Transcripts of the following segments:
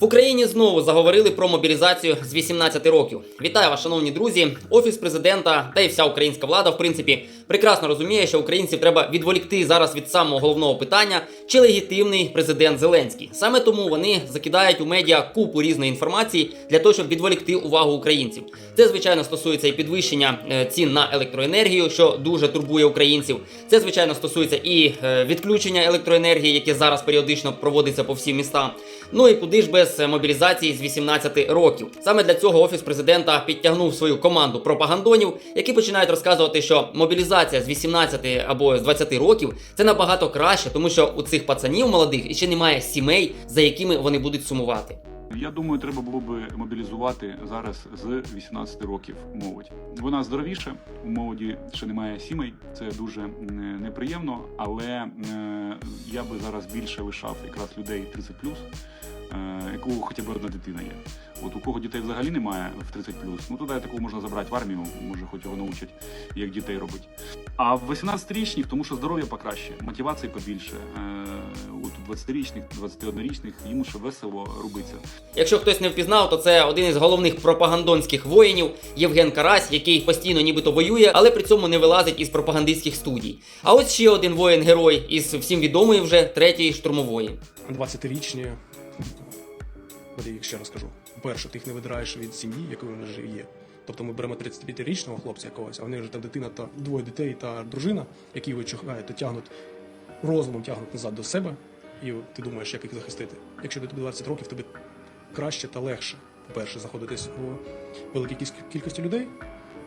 В Україні знову заговорили про мобілізацію з 18 років. Вітаю вас, шановні друзі. Офіс президента та й вся українська влада, в принципі, прекрасно розуміє, що українців треба відволікти зараз від самого головного питання, чи легітимний президент Зеленський. Саме тому вони закидають у медіа купу різної інформації для того, щоб відволікти увагу українців. Це звичайно стосується і підвищення е, цін на електроенергію, що дуже турбує українців. Це звичайно стосується і е, відключення електроенергії, яке зараз періодично проводиться по всім містам. Ну і куди ж без е, мобілізації з 18 років. Саме для цього офіс президента підтягнув свою команду пропагандонів, які починають розказувати, що мобілізація з 18 або з 20 років це набагато краще, тому що у цих пацанів молодих іще немає сімей, за якими вони будуть сумувати. Я думаю, треба було би мобілізувати зараз з 18 років молодь. Вона здоровіша, у молоді ще немає сімей. Це дуже неприємно, але е, я би зараз більше лишав якраз людей 30 е, якого хоча б одна дитина є. От у кого дітей взагалі немає в 30 ну тоді такого можна забрати в армію, може хоч його научать, як дітей робити. А в 18-річних, тому що здоров'я покраще, мотивації побільше. Е, от у 20-річних, 21-річних йому ще весело робиться. Якщо хтось не впізнав, то це один із головних пропагандонських воїнів Євген Карась, який постійно нібито воює, але при цьому не вилазить із пропагандистських студій. А ось ще один воїн-герой із всім відомої вже третьої штурмової. 20-річні, от ще раз кажу. По-перше, ти їх не видираєш від сім'ї, якою вони вже є. Тобто ми беремо 35-річного хлопця якогось, а в них вже там дитина та двоє дітей та дружина, які чухають та тягнуть розумом тягнуть назад до себе, і ти думаєш, як їх захистити. Якщо тобі 20 років, тобі краще та легше, по-перше, заходитись у великій кількості людей,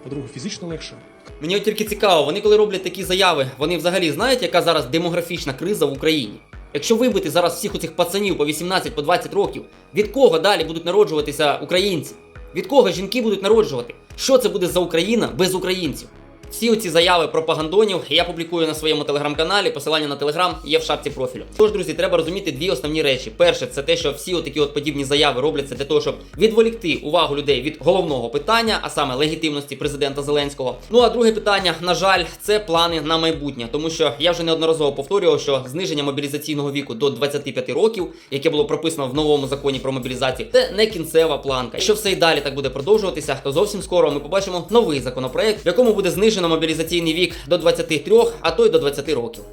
по-друге, фізично легше, Мені от тільки цікаво, вони коли роблять такі заяви, вони взагалі знають, яка зараз демографічна криза в Україні. Якщо вибити зараз всіх оцих пацанів по 18 по 20 років, від кого далі будуть народжуватися українці? Від кого жінки будуть народжувати? Що це буде за Україна без українців? Всі оці заяви пропагандонів я публікую на своєму телеграм-каналі. Посилання на телеграм є в шапці профілю. Тож, друзі, треба розуміти дві основні речі. Перше, це те, що всі отакі от подібні заяви робляться для того, щоб відволікти увагу людей від головного питання, а саме легітимності президента Зеленського. Ну а друге питання, на жаль, це плани на майбутнє, тому що я вже неодноразово повторював, що зниження мобілізаційного віку до 25 років, яке було прописано в новому законі про мобілізацію, це не кінцева планка. Якщо все і далі так буде продовжуватися, то зовсім скоро ми побачимо новий законопроект, в якому буде знижено мобілізаційний вік до 23, а то й до 20 років.